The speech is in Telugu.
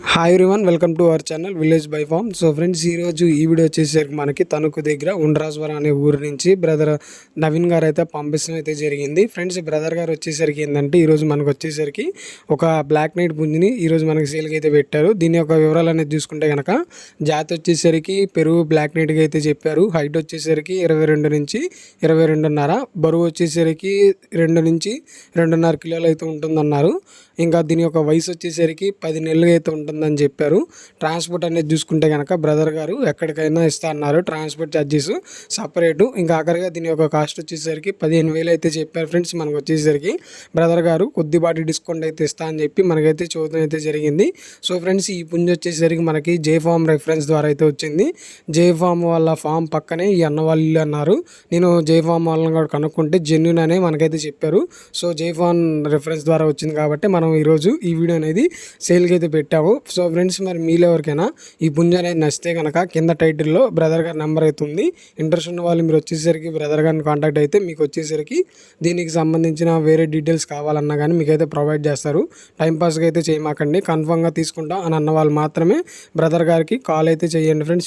hi one welcome to our channel village by farm so friends ఈరోజు ఈ వీడియో వచ్చేసరికి మనకి తణుకు దగ్గర ఉండ్రాజ్వరం అనే ఊరు నుంచి బ్రదర్ నవీన్ గారు అయితే పంపించడం అయితే జరిగింది. ఫ్రెండ్స్ బ్రదర్ గారు వచ్చేసరికి ఏంటంటే ఈరోజు మనకు వచ్చేసరికి ఒక బ్లాక్ నైట్ పుంజిని ఈరోజు మనకి సేల్కి అయితే పెట్టారు. దీని యొక్క వివరాలు అనేది చూసుకుంటే కనుక జాతి వచ్చేసరికి పెరుగు బ్లాక్ నైట్గా అయితే చెప్పారు. హైట్ వచ్చేసరికి ఇరవై రెండు నుంచి ఇరవై రెండున్నర బరువు వచ్చేసరికి రెండు నుంచి రెండున్నర కిలోలు అయితే ఉంటుందన్నారు. ఇంకా దీని యొక్క వయసు వచ్చేసరికి పది నెలలు అయితే ఉంటుందని చెప్పారు. ట్రాన్స్పోర్ట్ అనేది చూసుకుంటే కనుక బ్రదర్ గారు ఎక్కడికైనా ఇస్తా అన్నారు. Transport charges separate. ఇంకా ఆఖరిగా దీని యొక్క కాస్ట్ వచ్చేసరికి పదిహేను వేలు అయితే చెప్పారు ఫ్రెండ్స్ మనకు వచ్చేసరికి. బ్రదర్ గారు కొద్దిపాటి డిస్కౌంట్ అయితే ఇస్తా అని చెప్పి మనకైతే చూడడం అయితే జరిగింది. సో ఫ్రెండ్స్ ఈ పుంజు వచ్చేసరికి మనకి జే ఫామ్ రెఫరెన్స్ ద్వారా అయితే వచ్చింది. జే ఫామ్ వాళ్ళ ఫామ్ పక్కనే ఈ అన్న వాళ్ళు ఇల్లు అన్నారు. నేను జే ఫామ్ వాళ్ళని కూడా కనుక్కుంటే జెన్యున్ అనే మనకైతే చెప్పారు. సో జే ఫామ్ రెఫరెన్స్ ద్వారా వచ్చింది కాబట్టి మనం ఈరోజు ఈ వీడియో అనేది సేల్కి అయితే పెట్టాము. సో ఫ్రెండ్స్ మరి మీలో ఎవరికైనా ఈ పుంజ అనేది నచ్చితే కనుక కింద టైటిల్లో బ్రదర్ గారి నెంబర్ అయితే ఉంది. ఇంట్రెస్ట్ ఉన్న వాళ్ళు మీరు వచ్చేసరికి బ్రదర్ గారిని కాంటాక్ట్ అయితే మీకు వచ్చేసరికి దీనికి సంబంధించిన వేరే డీటెయిల్స్ కావాలన్నా కానీ మీకైతే ప్రొవైడ్ చేస్తారు. టైంపాస్గా అయితే చేయమాకండి. కన్ఫామ్గా తీసుకుంటాం అని అన్న వాళ్ళు మాత్రమే బ్రదర్ గారికి కాల్ అయితే చేయండి ఫ్రెండ్స్